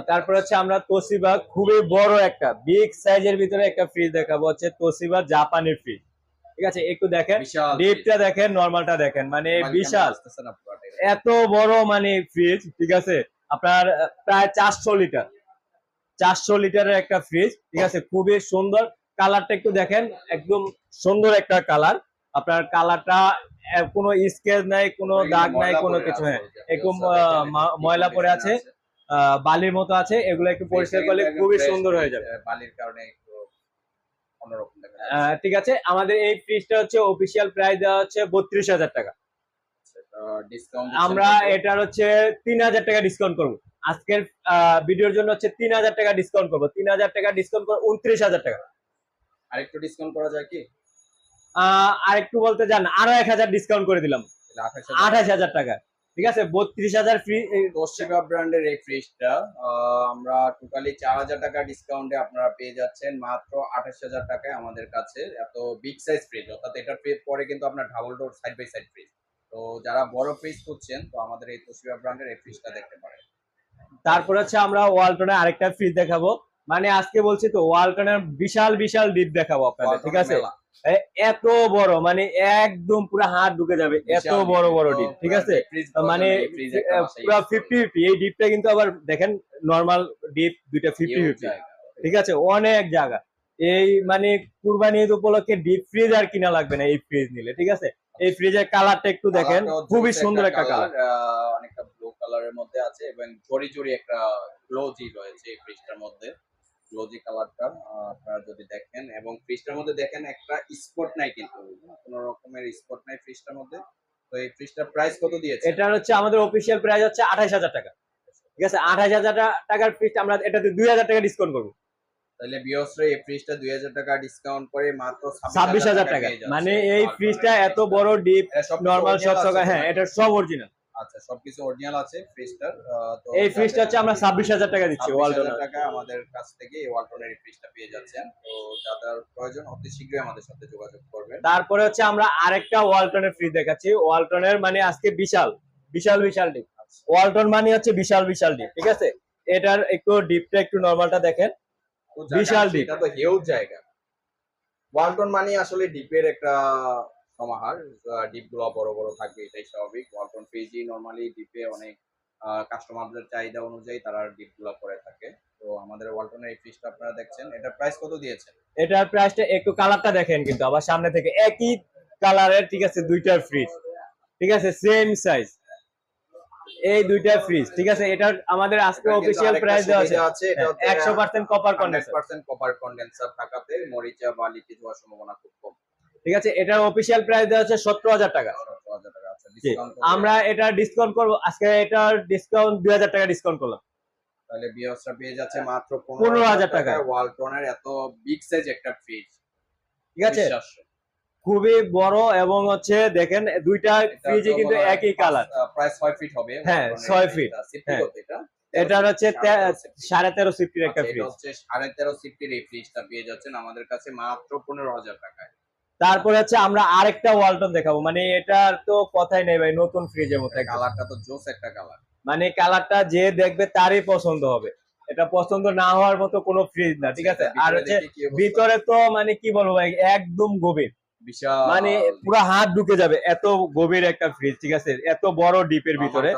Speaker 1: তারপর হচ্ছে আমরা তোসিবা খুবই বড় একটা বিগ সাইজের ভিতরে একটা ফ্রিজ দেখাবো হচ্ছে তোসিবা জাপানি ফ্রিজ ঠিক আছে একটু দেখেন ডিপটা দেখেন নর্মালটা দেখেন মানে বিশাল। এত বড় মানে ফ্রিজ ঠিক আছে? আপনার প্রায় চারশো লিটার চারশো লিটারের একটা ফ্রিজ ঠিক আছে? খুবই সুন্দর। কালারটা একটু দেখেন একদম সুন্দর একটা কালার আপনার কালারটা কোনো স্কেচ নাই কোনো দাগ নাই কোনো কিছু হ্যাঁ একদম, ময়লা পড়ে আছে। বালির মতো আছে এগুলো একটু পরিষ্কার করলে খুবই সুন্দর হয়ে যাবে।
Speaker 2: বালির কারণে
Speaker 1: ঠিক আছে আমাদের এই ফ্রিজটা হচ্ছে অফিসিয়াল প্রাইস দেওয়া হচ্ছে বত্রিশ হাজার টাকা। আমরা এটার হচ্ছে তিন হাজার টাকা ডিসকাউন্ট করব। আজকের ভিডিওর জন্য হচ্ছে তিন হাজার টাকা ডিসকাউন্ট করব। তিন হাজার টাকা ডিসকাউন্ট করব উনত্রিশ হাজার টাকা।
Speaker 2: আরেকটু ডিসকাউন্ট করা যায় কি?
Speaker 1: আর একটু বলতে যান আরও এক হাজার ডিসকাউন্ট করে দিলাম। আঠাশ হাজার। টাকা। ঠিক আছে? বত্রিশ হাজার ফ্রি
Speaker 2: তোশিবা ব্র্যান্ডের এই ফ্রিজটা আমরা টোটালি চার হাজার টাকা ডিসকাউন্টে আপনারা পেয়ে যাচ্ছেন মাত্র আঠাশ হাজার টাকায় আমাদের কাছে এত বিগ সাইজ ফ্রিজ অর্থাৎ এটার পরে কিন্তু আপনার double door side by side fridge তো যারা বড় ফ্রিজ খুঁজছেন তো আমাদের এই তোশিবা ব্র্যান্ডের এই ফ্রিজটা দেখতে পারেন।
Speaker 1: তারপর হচ্ছে আমরা ওয়ালটনের আরেকটা ফ্রিজ দেখাবো। মানে আজকে বলছি তো ওয়ালটনের বিশাল বিশাল ডিপ দেখাবো আপনাদের ঠিক আছে? এত বড় মানে একদম পুরো হাত ঢুকে যাবে। এত বড় বড় ডিপ ঠিক আছে? মানে আহ,
Speaker 2: বাসায়
Speaker 1: পুরো ফিফটি ফিফটি এই ডিপটা কিন্তু আবার দেখেন নর্মাল ডিপ দুইটা ফিফটি ফিফটি ঠিক আছে? অনেক জায়গা। এই মানে কুরবানি ঈদ উপলক্ষে ডিপ ফ্রিজ আর কিনা লাগবে না এই ফ্রিজ নিলে ঠিক আছে? এই ফ্রিজের কালারটা একটু দেখেন। খুবই সুন্দর একটা কালার
Speaker 2: অনেকটা ব্লু কালারের মধ্যে আছে এবং জরি জরি একটা গ্লোজি রয়েছে এই ফ্রিজটার মধ্যে। গ্লোজি কালারটা আপনারা যদি দেখেন এবং ফ্রিজটার মধ্যে দেখেন একটা স্পট নাই কিন্তু কোনো রকমের স্পট নাই ফ্রিজটার মধ্যে। তো এই ফ্রিজটার প্রাইস কত দিয়েছে
Speaker 1: এটার হচ্ছে আমাদের অফিসিয়াল প্রাইস হচ্ছে আঠাশ হাজার টাকা। ঠিক আছে আঠাশ হাজার টাকার ফ্রিজ আমরা এটাতে দুই হাজার টাকা ডিসকাউন্ট করব।
Speaker 2: তাহলে বিয়সরে এই ফ্রিজটা দুই হাজার টাকা ডিসকাউন্ট করে মাত্র
Speaker 1: ছাব্বিশ হাজার টাকা মানে এই ফ্রিজটা এত বড় ডিপ
Speaker 2: এটা সব
Speaker 1: নর্মাল সব
Speaker 2: original
Speaker 1: হ্যাঁ এটা সব অরিজিনাল
Speaker 2: আচ্ছা সবকিছু অরিজিনাল আছে ফ্রিজটার তো
Speaker 1: এই ফ্রিজটা হচ্ছে আমরা ছাব্বিশ হাজার টাকা দিচ্ছি ওয়ালটন
Speaker 2: হাজার টাকা আমাদের কাছ থেকে এই ওয়ালটনের এই ফ্রিজটা পেয়ে যাচ্ছেন। তো যাদের প্রয়োজন অতি শীঘ্রই আমাদের সাথে যোগাযোগ করবেন।
Speaker 1: তারপরে হচ্ছে আমরা আরেকটা ওয়ালটনের ফ্রিজ দেখাচ্ছি। ওয়ালটনের মানে আজকে বিশাল বিশাল বিশাল ডিপ। ওয়ালটন মানে হচ্ছে বিশাল বিশাল ডিপ ঠিক আছে? এটার একটু ডিপটা একটু নর্মালটা দেখেন। বিশাল ডিপ।
Speaker 2: এটা তো হিউজ জায়গা। ওয়ালটন মানে আসলে ডিপের একটা সমাহার ডিপগুলো বড় বড় থাকবে এটাই স্বাভাবিক। ওয়ালটন ফ্রিজই নরমালি ডিপে অনেক কাস্টমারদের চাহিদা অনুযায়ী তারা ডিপগুলো করে থাকে। তো আমাদের ওয়ালটনের এই ফ্রিজটা আপনারা দেখছেন। এটা প্রাইস কত দিয়েছেন?
Speaker 1: এটার প্রাইসটা একটু কালারটা দেখেন কিন্তু আবার সামনে থেকে একই কালারের ঠিক আছে দুইটার ফ্রিজ ঠিক আছে সেম সাইজ এই দুইটা ফ্রিজ ঠিক আছে এটা আমাদের আজকে অফিসিয়াল প্রাইস দেওয়া আছে
Speaker 2: সুবিধা আছে। এটা হচ্ছে
Speaker 1: একশো percent copper condenser
Speaker 2: 100% copper condenser থাকাতে মরিচা বা লিকেজ হওয়ার সম্ভাবনা খুব কম।
Speaker 1: ঠিক আছে? এটার অফিসিয়াল প্রাইস দেওয়া আছে সত্তর হাজার টাকা।
Speaker 2: 17000 টাকা
Speaker 1: জি,
Speaker 2: ডিসকাউন্ট
Speaker 1: আমরা এটা ডিসকাউন্ট করব। আজকে এটার ডিসকাউন্ট দুই হাজার টাকা ডিসকাউন্ট করলাম।
Speaker 2: তাহলে বিয়াসটা পেয়ে যাচ্ছে মাত্র
Speaker 1: 15,000 টাকায়।
Speaker 2: ওয়ালটনের এত বিগ সাইজ একটা ফ্রিজ
Speaker 1: ঠিক আছে? খুবই বড় এবং হচ্ছে দেখেন দুইটা ফ্রিজে কিন্তু একই কালার
Speaker 2: প্রায় 6 ফিট হবে।
Speaker 1: হ্যাঁ, ছয় ফিট। হ্যাঁ।
Speaker 2: কত এটা?
Speaker 1: এটার হচ্ছে সাড়ে তেরো সিফটির একটা
Speaker 2: আচ্ছা, এটা
Speaker 1: ফ্রিজ
Speaker 2: হচ্ছে সাড়ে তেরো সিফটির এই ফ্রিজটা পেয়ে যাচ্ছেন আমাদের কাছে মাত্র পনেরো হাজার টাকায়।
Speaker 1: তারপরে হচ্ছে আমরা আরেকটা ওয়ালটন দেখাবো। মানে এটার তো কথাই নেই ভাই নতুন ফ্রিজের মতো
Speaker 2: কালারটা তো জোস একটা কালার
Speaker 1: মানে কালারটা যে দেখবে তারই পছন্দ হবে। এটা পছন্দ না হওয়ার মতো কোনো ফ্রিজ না ঠিক আছে? আর হচ্ছে ভিতরে তো মানে কি বলব ভাই একদম গভীর।
Speaker 2: বিশাল।
Speaker 1: মানে পুরো হাত ঢুকে যাবে এত গভীর একটা ফ্রিজ ঠিক আছে? এত বড় ডিপের ভিতরে।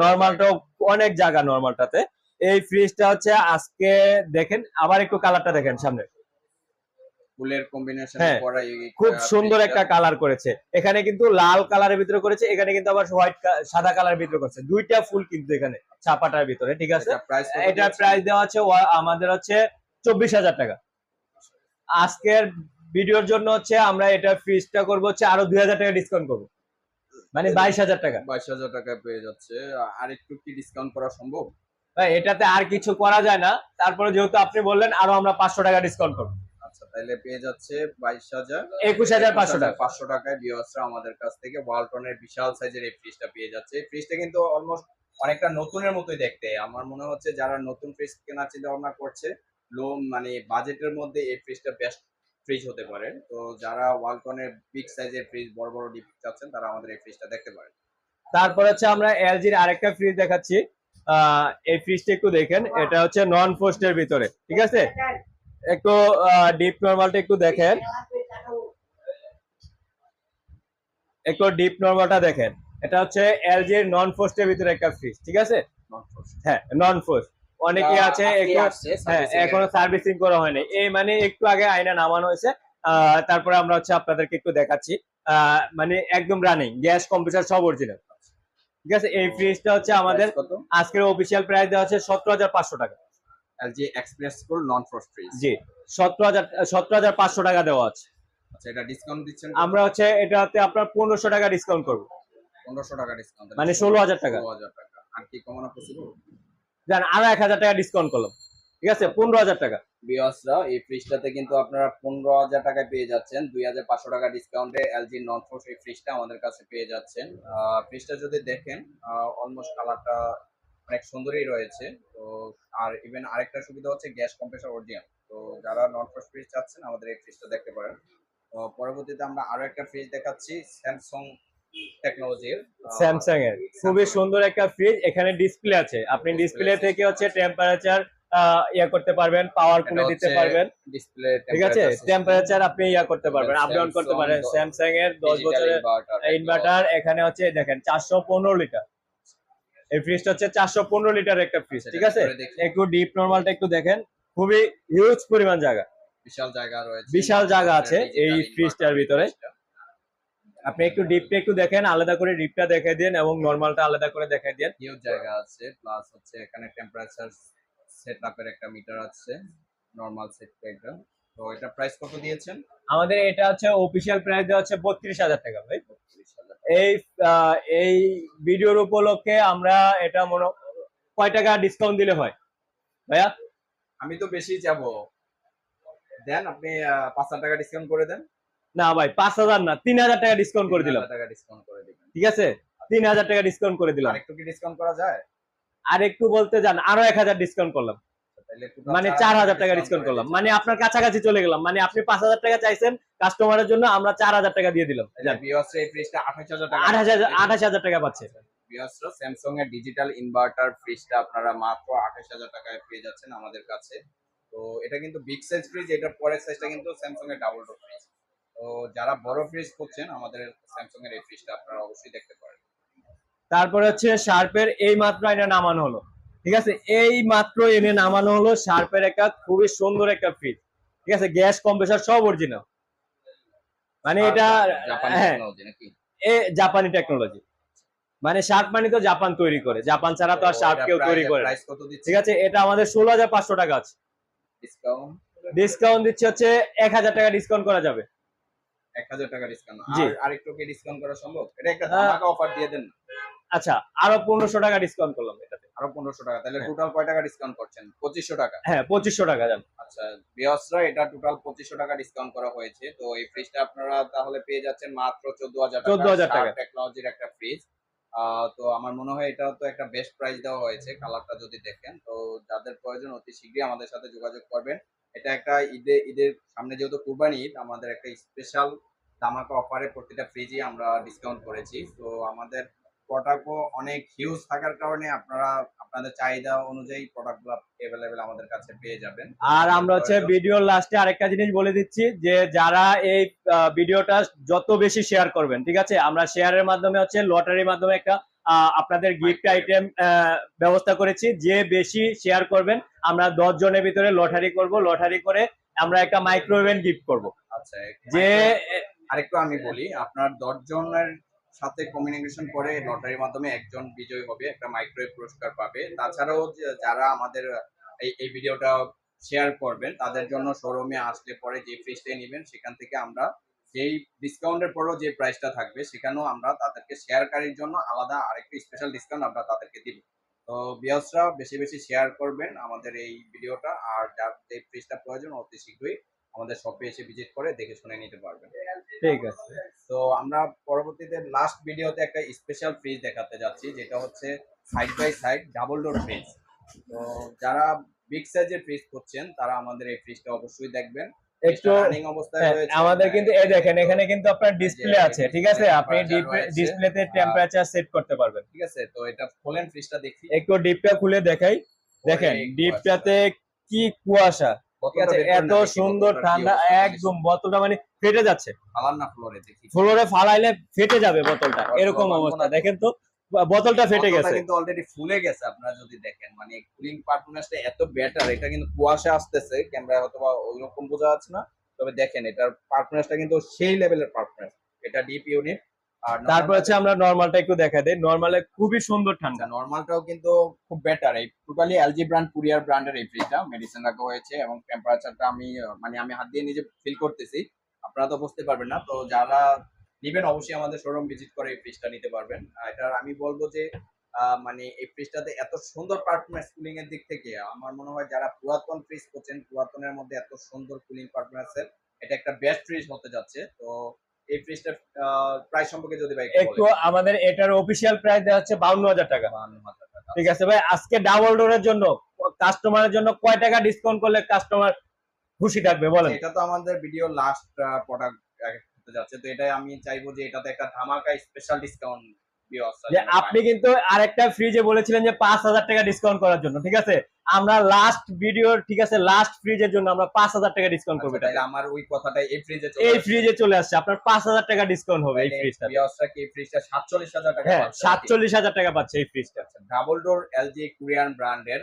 Speaker 2: নরমালটা
Speaker 1: হ্যাঁ অনেক জায়গা নর্মালটাতে এই ফ্রিজটা হচ্ছে আজকে দেখেন আবার একটু কালারটা দেখেন সামনে।
Speaker 2: ফুলের কম্বিনেশন
Speaker 1: হ্যাঁ,
Speaker 2: করা
Speaker 1: খুব সুন্দর একটা কালার করেছে। এখানে কিন্তু লাল কালারের ভিতরে করেছে এখানে কিন্তু আবার হোয়াইট সাদা কালারের ভিতরে করেছে। দুইটা ফুল কিন্তু এখানে ছাপাটার ভিতরে ঠিক আছে?
Speaker 2: এটা প্রাইস
Speaker 1: দেওয়া আছে আমাদের হচ্ছে চব্বিশ হাজার টাকা। আজকের ভিডিওর জন্য হচ্ছে আমরা এটা ফ্রিজটা করব হচ্ছে আরও দুই হাজার টাকা ডিসকাউন্ট করব। মানে বাইশ হাজার টাকা।
Speaker 2: বাইশ হাজার টাকা পেয়ে যাচ্ছে। আর একটু কি ডিসকাউন্ট করা সম্ভব?
Speaker 1: ভাই এটাতে আর কিছু করা যায় না। তারপরে যেহেতু আপনি বললেন আরও আমরা পাঁচশো টাকা ডিসকাউন্ট করব।
Speaker 2: আচ্ছা তাহলে পেয়ে যাচ্ছে বাইশ হাজার।
Speaker 1: একুশ হাজার পাঁচশো টাকা।
Speaker 2: পাঁচশো টাকায় বিয়াসরা আমাদের কাছ থেকে। ওয়ালটনের বিশাল সাইজের এই ফ্রিজটা পেয়ে যাচ্ছে। এই ফ্রিজটা কিন্তু অলমোস্ট অনেকটা নতুনের মতোই দেখতে। আমার মনে হচ্ছে যারা নতুন ফ্রিজ কেনার চিন্তা ভাবনা করছে লো মানে বাজেটের মধ্যে এই ফ্রিজটা বেস্ট ফ্রিজ হতে পারে। তো যারা ওয়ালটনের বিগ সাইজের ফ্রিজ বড় বড় ডিপ চাচ্ছেন তারা আমাদের এই ফ্রিজটা দেখতে পারেন।
Speaker 1: তারপর হচ্ছে আমরা এলজির আরেকটা ফ্রিজ দেখাচ্ছি। এই ফ্রিজটা একটু দেখেন। এটা হচ্ছে নন ফোস্টের ভিতরে ঠিক আছে? একটু ডিপ নরমালটা একটু দেখেন। একটু ডিপ নরমালটা দেখেন। এটা হচ্ছে এলজির নন ফোস্টের ভিতরে একটা ফ্রিজ ঠিক আছে। হ্যাঁ নন ফোস্ট অনেকে আছে একটু হ্যাঁ এখনও সার্ভিসিং করা হয়নি। এই মানে একটু আগে আয়না নামানো হয়েছে। আহ, তারপরে আমরা হচ্ছে আপনাদেরকে একটু দেখাচ্ছি। আহ, মানে একদম রানিং গ্যাস কম্পিউটার সব অরিজিনাল ঠিক আছে? এই ফ্রিজটা হচ্ছে আমাদের আজকের অফিসিয়াল প্রাইস দেওয়া হচ্ছে সতেরো হাজার পাঁচশো টাকা।
Speaker 2: LG express non frost fridge
Speaker 1: জি টাকা দেওয়া আছে।
Speaker 2: আচ্ছা এটা ডিসকাউন্ট দিচ্ছেন
Speaker 1: আমরা হচ্ছে এটাতে আপনার টাকা ডিসকাউন্ট করব।
Speaker 2: পনেরোশো টাকা ডিসকাউন্ট
Speaker 1: মানে 16,000 টাকা।
Speaker 2: ষোলো হাজার টাকা। আর কি কমানো পসিবল
Speaker 1: জান আরও এক হাজার টাকা ডিসকাউন্ট করলাম। ঠিক আছে? পনেরো হাজার টাকা।
Speaker 2: বিয়াসরা এই ফ্রিজটাতে কিন্তু আপনারা পনেরো হাজার টাকায় পেয়ে যাচ্ছেন। দুই হাজার পাঁচশো টাকা ডিসকাউন্টে এলজি নন ফোর্স এই ফ্রিজটা আমাদের কাছে পেয়ে যাচ্ছেন। ফ্রিজটা যদি দেখেন অলমোস্ট কালারটা অনেক সুন্দরই রয়েছে। তো আর ইভেন আরেকটা সুবিধা হচ্ছে গ্যাস কম্প্রেসার অরিজিনাল তো যারা ফোর্স ফ্রিজ চাচ্ছেন আমাদের এই ফ্রিজটা দেখতে পারেন। তো পরবর্তীতে আমরা আরও একটা ফ্রিজ দেখাচ্ছি স্যামসাং টেকনোলজির
Speaker 1: স্যামসাং এর। খুবই সুন্দর একটা ফ্রিজ এখানে ডিসপ্লে আছে। আপনি ডিসপ্লে থেকে হচ্ছে টেম্পারেচার ইয়া করতে পারবেন পাওয়ার খুলে দিতে পারবেন।
Speaker 2: ডিসপ্লে
Speaker 1: ঠিক আছে? টেম্পারেচার আপনি ইয়া করতে পারবেন আপ ডাউন করতে পারেন। স্যামসাং এর দশ বছরের ইনভার্টার এখানে হচ্ছে দেখেন চারশো পনেরো লিটার এই ফ্রিজটা হচ্ছে চারশো পনেরো লিটার একটা ফ্রিজ ঠিক আছে? একটু ডিপ নর্মালটা একটু দেখেন খুবই হিউজ পরিমাণ জায়গা।
Speaker 2: বিশাল জায়গা রয়েছে।
Speaker 1: বিশাল জায়গা আছে এই ফ্রিজটার ভিতরে। আপনি একটু ডিপটা একটু দেখেন আলাদা করে ডিপটা দেখাই দেন এবং নর্মালটা আলাদা করে দেখাই দেন।
Speaker 2: হিউজ জায়গা আছে প্লাস হচ্ছে এখানে টেম্পারেচার সেট আপের একটা মিটার আছে নরমাল সেট একটা তো এটা প্রাইস কত দিয়েছেন?
Speaker 1: আমাদের এটা হচ্ছে অফিসিয়াল প্রাইস দেওয়া হচ্ছে বত্রিশ হাজার টাকা ভাই। এই এই ভিডিওর উপলক্ষে আমরা এটা মনে কয় টাকা ডিসকাউন্ট দিলে হয়? ভাইয়া?
Speaker 2: আমি তো বেশি যাব। দেন আপনি পাঁচ হাজার টাকা ডিসকাউন্ট করে দেন।
Speaker 1: না ভাই পাঁচ হাজার না তিন হাজার টাকা ডিসকাউন্ট করে দিলাম।
Speaker 2: টাকা ডিসকাউন্ট করে দিবেন।
Speaker 1: ঠিক আছে? তিন হাজার টাকা ডিসকাউন্ট করে দিলাম।
Speaker 2: আরেকটু কি ডিসকাউন্ট করা যায়?
Speaker 1: আর একটু বলতে যান আরও এক হাজার ডিসকাউন্ট করলাম। মানে চার হাজার টাকা ডিসকাউন্ট করলাম। মানে আপনার কাছাকাছি চলে গেলাম। মানে আপনি পাঁচ হাজার টাকা চাইছেন কাস্টমারের জন্য আমরা চার হাজার টাকা দিয়ে দিলাম।
Speaker 2: ভিউয়ার্স এই ফ্রিজটা 28000 টাকা
Speaker 1: আট হাজার আঠাশ হাজার টাকা পাচ্ছে।
Speaker 2: স্যামসাং এর ডিজিটাল ইনভার্টার ফ্রিজটা আপনারা মাত্র 28000 টাকায় পেয়ে যাচ্ছেন আমাদের কাছে। তো এটা কিন্তু বিগ সাইজ ফ্রিজ এটার পরের সাইজটা কিন্তু স্যামসাং এর ডাবল ডোর ফ্রিজ তো যারা বড় ফ্রিজ করছেন আমাদের স্যামসাং এর এই ফ্রিজটা আপনারা অবশ্যই দেখতে পারেন।
Speaker 1: তারপরে হচ্ছে শার্পের এই মাত্র এনে নামানো হলো। ঠিক আছে? এই মাত্র এনে নামানো হলো শার্পের একটা খুবই সুন্দর একটা ফ্রিজ ঠিক আছে? গ্যাস কম্প্রেসার সব অরিজিনাল মানে এটা
Speaker 2: জাপানি
Speaker 1: হ্যাঁ।
Speaker 2: টেকনোলজি
Speaker 1: জাপানি টেকনোলজি মানে শার্প মানে তো জাপান তৈরি করে। জাপান ছাড়া তো আর শার্প কেউ তৈরি করে ঠিক আছে? এটা আমাদের ষোলো হাজার পাঁচশো টাকা আছে।
Speaker 2: ডিসকাউন্ট
Speaker 1: দিচ্ছে হচ্ছে এক হাজার টাকা ডিসকাউন্ট করা যাবে।
Speaker 2: 1000 টাকা ডিসকাউন্ট। আর আরেকটু কি ডিসকাউন্ট করা সম্ভব? এটা একটা ধামাকা অফার দিয়ে দেন।
Speaker 1: আচ্ছা আরও পনেরোশো টাকা ডিসকাউন্ট করলাম এটাতে।
Speaker 2: আরও 1500 টাকা তাহলে। টোটাল কয় টাকা ডিসকাউন্ট করছেন? 2500 টাকা?
Speaker 1: হ্যাঁ পঁচিশশো টাকা জান।
Speaker 2: আচ্ছা বিয়াসরা এটা টোটাল পঁচিশশো টাকা ডিসকাউন্ট করা হয়েছে। তো এই ফ্রিজটা আপনারা তাহলে পেয়ে যাচ্ছেন মাত্র চোদ্দ হাজার
Speaker 1: 14,000 টাকা।
Speaker 2: টেকনোলজির একটা ফ্রিজ তো আমার মনে হয় এটা তো একটা বেস্ট প্রাইস দেওয়া হয়েছে কালারটা যদি দেখেন। তো যাদের প্রয়োজন অতি শীঘ্রই আমাদের সাথে যোগাযোগ করবেন। এটা একটা ঈদে ঈদের সামনে যেহেতু কুরবানি ঈদ আমাদের একটা স্পেশাল ধামাকা অফারে প্রতিটা ফ্রিজই আমরা ডিসকাউন্ট করেছি। তো আমাদের প্রোডাক্টও অনেক হিউজ থাকার কারণে আপনারা আপনাদের চাহিদা অনুযায়ী প্রোডাক্টগুলো অ্যাভেলেবেল আমাদের কাছে পেয়ে যাবেন।
Speaker 1: আর আমরা হচ্ছে ভিডিওর লাস্টে আরেকটা জিনিস বলে দিচ্ছি যে যারা এই ভিডিওটা যত বেশি শেয়ার করবেন ঠিক আছে? আমরা শেয়ারের মাধ্যমে হচ্ছে লটারির মাধ্যমে একটা আপনাদের গিফট. আইটেম ব্যবস্থা করেছি। যে বেশি শেয়ার করবেন আমরা দশ জনের ভিতরে লটারি করব। লটারি করে আমরা একটা মাইক্রোওভেন গিফট করব।
Speaker 2: আচ্ছা
Speaker 1: যে
Speaker 2: আরেকটু আমি বলি আপনার দশ জনের সাথে কমিউনিকেশন করে লটারির মাধ্যমে একজন বিজয়ী হবে, একটা মাইক্রোওয়েভ পুরস্কার পাবে। তাছাড়াও যারা আমাদের, এই ভিডিওটা শেয়ার করবেন, তাদের জন্য শোরুমে আসলে পরে যে ফ্রিজটা নেবেন, সেখান থেকে আমরা যেই ডিসকাউন্টের পরেও যে প্রাইসটা থাকবে, সেখানেও আমরা তাদেরকে শেয়ারকারীর জন্য আলাদা আরেকটি স্পেশাল ডিসকাউন্ট আমরা তাদেরকে দিব। তো বিয়াসরা বেশি বেশি শেয়ার করবেন আমাদের এই ভিডিওটা আর যার এই ফ্রিজটা প্রয়োজন, অতি শীঘ্রই আমাদের শপে এসে ভিজিট করে দেখে শুনে নিতে পারবেন।
Speaker 1: ঠিক আছে।
Speaker 2: তো আমরা পরবর্তীতে লাস্ট ভিডিওতে একটা স্পেশাল ফ্রিজ দেখাতে যাচ্ছি যেটা হচ্ছে side by side double door fridge তো যারা বিগ সাইজের ফ্রিজ করছেন তারা আমাদের এই ফ্রিজটা অবশ্যই দেখবেন।
Speaker 1: একটু হ্যাঁ, আমাদের কিন্তু এই দেখেন এখানে কিন্তু আপনার ডিসপ্লে আছে ঠিক আছে? আপনি। ডিসপ্লেতে টেম্পারেচার সেট করতে পারবেন।
Speaker 2: ঠিক আছে তো এটা খোলেন ফ্রিজটা দেখি।
Speaker 1: একটু ডিপটা খুলে দেখাই। দেখেন ডিপটাতে কি কুয়াশা। এত সুন্দর ঠান্ডা একদম বোতলটা মানে ফেটে যাচ্ছে।
Speaker 2: ফ্লোরে দেখি।
Speaker 1: ফ্লোরে ফালাইলে ফেটে যাবে বোতলটা এরকম অবস্থা। দেখেন তো বোতলটা ফেটে গেছে।
Speaker 2: কিন্তু অলরেডি ফুলে গেছে আপনারা যদি দেখেন মানে কুলিং পারফরম্যান্সটা এত বেটার এটা কিন্তু কুয়াশা আসতেছে ক্যামেরায় হয়তো বা ওইরকম বোঝা যাচ্ছে না তবে দেখেন এটার পারফরম্যান্সটা কিন্তু সেই লেভেলের পারফরম্যান্স এটা ডিপ ইউনিট
Speaker 1: তারপর হচ্ছে আমরা নরমালটা একটু দেখা দেই। নরমালে খুবই সুন্দর ঠান্ডা।
Speaker 2: নর্মালটাও কিন্তু খুব বেটার এই টোটালি এলজি ব্র্যান্ড কুরিয়ার ব্র্যান্ডের এই ফ্রিজটা মেডিসিন রাখা হয়েছে এবং টেম্পারেচারটা আমি মানে আমি হাত দিয়ে নিজে ফিল করতেছি। আপনারা তো বুঝতে পারবেন না। তো যারা নিবেন অবশ্যই আমাদের শোরুম ভিজিট করে এই ফ্রিজটা নিতে পারবেন। এটার আমি বলব যে মানে এই ফ্রিজটাতে এত সুন্দর পারফরমেন্স কুলিং এর দিক থেকে আমার মনে হয় যারা পুরাতন ফ্রিজ করছেন পুরাতনের মধ্যে এত সুন্দর কুলিং পারফরমেন্সের এটা একটা বেস্ট ফ্রিজ হতে যাচ্ছে। তো এই ফ্রিজটা প্রাইস সম্পর্কে যদি ভাই
Speaker 1: একটু আমাদের এটার অফিসিয়াল প্রাইস দেওয়া হচ্ছে টাকা। ঠিক আছে ভাই আজকে ডাবল ডোরের জন্য কাস্টমারের জন্য কয় টাকা ডিসকাউন্ট করলে কাস্টমার খুশি থাকবে বলেন?
Speaker 2: এটা তো আমাদের ভিডিও লাস্ট প্রোডাক্ট যাচ্ছে। তো এটাই আমি চাইব যে এটাতে একটা ধামাকা স্পেশাল ডিসকাউন্ট
Speaker 1: যে আপনি কিন্তু আরেকটা ফ্রিজে বলেছিলেন যে পাঁচ হাজার টাকা ডিসকাউন্ট করার জন্য ঠিক আছে? আমরা লাস্ট ভিডিও ঠিক আছে লাস্ট ফ্রিজের জন্য আমরা পাঁচ হাজার টাকা ডিসকাউন্ট করব এটাতে।
Speaker 2: আমার ওই কথাটাই এই ফ্রিজে
Speaker 1: এই ফ্রিজে চলে আসছে। আপনার পাঁচ হাজার টাকা ডিসকাউন্ট হবে এই ফ্রিজটা
Speaker 2: বিয়াসটা কি এই ফ্রিজটা সাতচল্লিশ হাজার টাকা
Speaker 1: হ্যাঁ সাতচল্লিশ হাজার টাকা পাচ্ছে এই ফ্রিজটা
Speaker 2: ডাবল ডোর এলজি কোরিয়ান ব্র্যান্ডের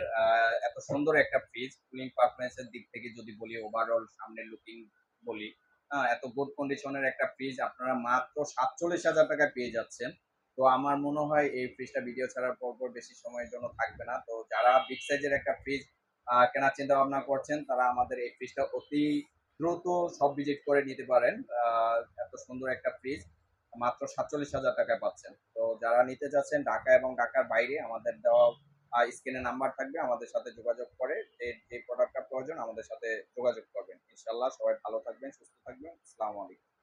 Speaker 2: এত সুন্দর একটা ফ্রিজ কুলিং পারফরমেন্সের দিক থেকে যদি বলি ওভারঅল সামনে লুকিং বলি হ্যাঁ, এত গুড কন্ডিশনের একটা ফ্রিজ আপনারা মাত্র সাতচল্লিশ হাজার টাকায় পেয়ে যাচ্ছেন। তো আমার মনে হয় এই ফ্রিজটা ভিডিও ছাড়ার পর পর বেশি সময়ের জন্য থাকবে না। তো যারা বিগ সাইজের একটা ফ্রিজ কেনার চিন্তা ভাবনা করছেন, তারা আমাদের এই ফ্রিজটা অতি দ্রুত সব ভিজিট করে নিতে পারেন। এত সুন্দর একটা ফ্রিজ মাত্র সাতচল্লিশ হাজার টাকায় পাচ্ছেন। তো যারা নিতে চাচ্ছেন ঢাকা এবং ঢাকার বাইরে, আমাদের দেওয়া স্ক্রিনে নাম্বার থাকবে, আমাদের সাথে যোগাযোগ করে যে যে প্রোডাক্টটা প্রয়োজন, আমাদের সাথে যোগাযোগ করবেন। ইনশাল্লাহ সবাই ভালো থাকবেন, সুস্থ থাকবেন। আসসালামু আলাইকুম।